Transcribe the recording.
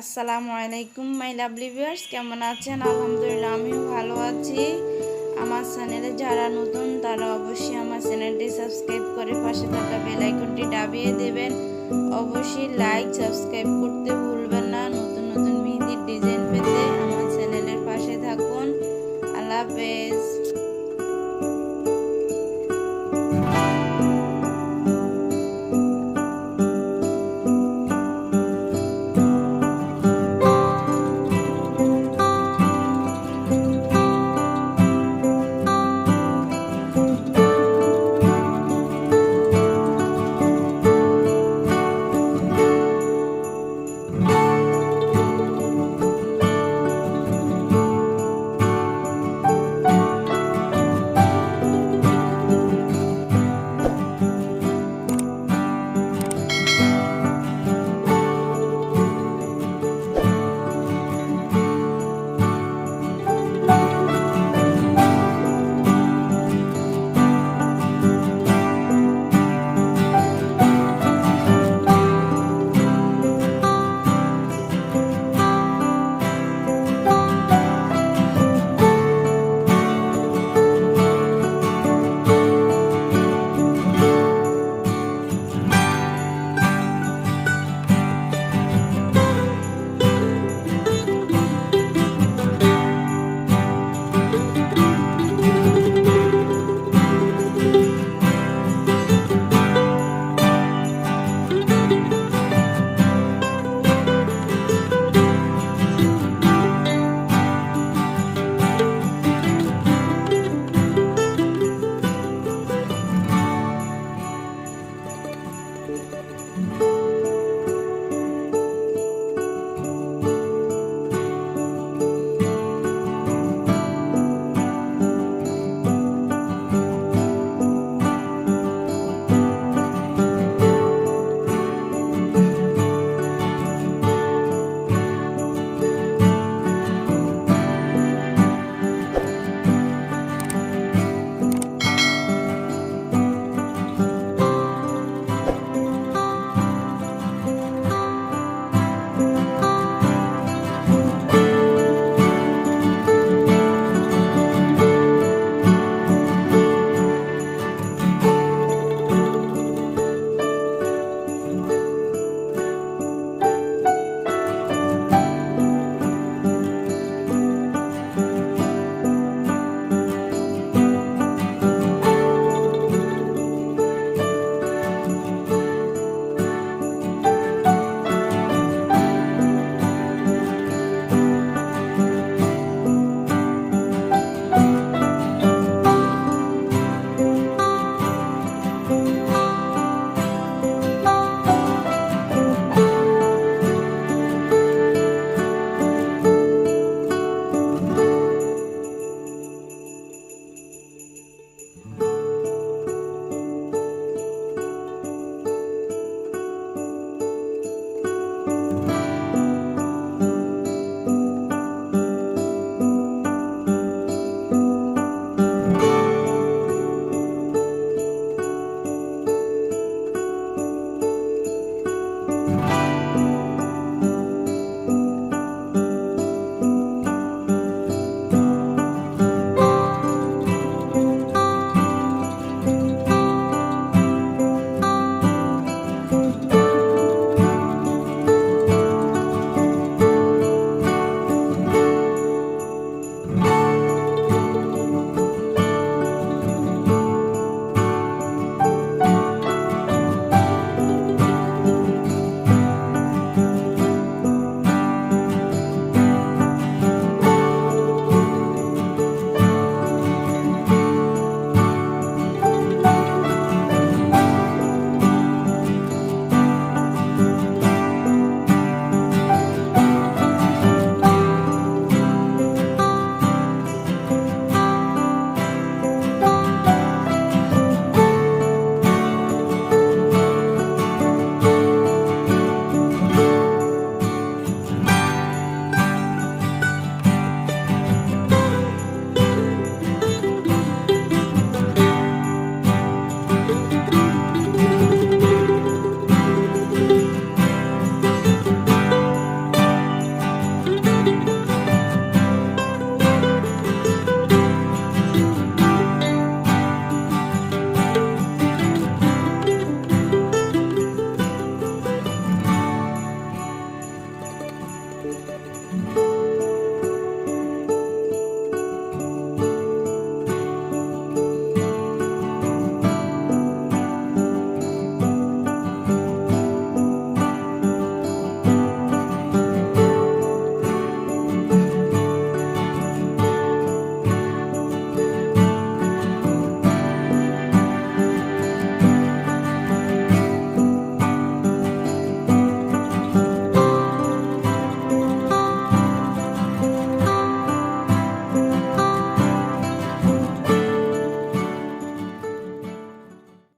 আসসালামু আলাইকুম my lovely viewers কেমন আছেন? আলহামদুলিল্লাহ, আমিও ভালো আছি। আমার চ্যানেলে যারা নতুন, তারা অবশ্যই আমার চ্যানেলটি সাবস্ক্রাইব করে পাশে থাকা বেল আইকনটি দাবিয়ে দেবেন। অবশ্যই লাইক সাবস্ক্রাইব করতে ভুলবেন না। নতুন নতুন মেহেদির ডিজাইন পেতে আমার চ্যানেলের পাশে থাকুন। আল্লাহ হাফেজ।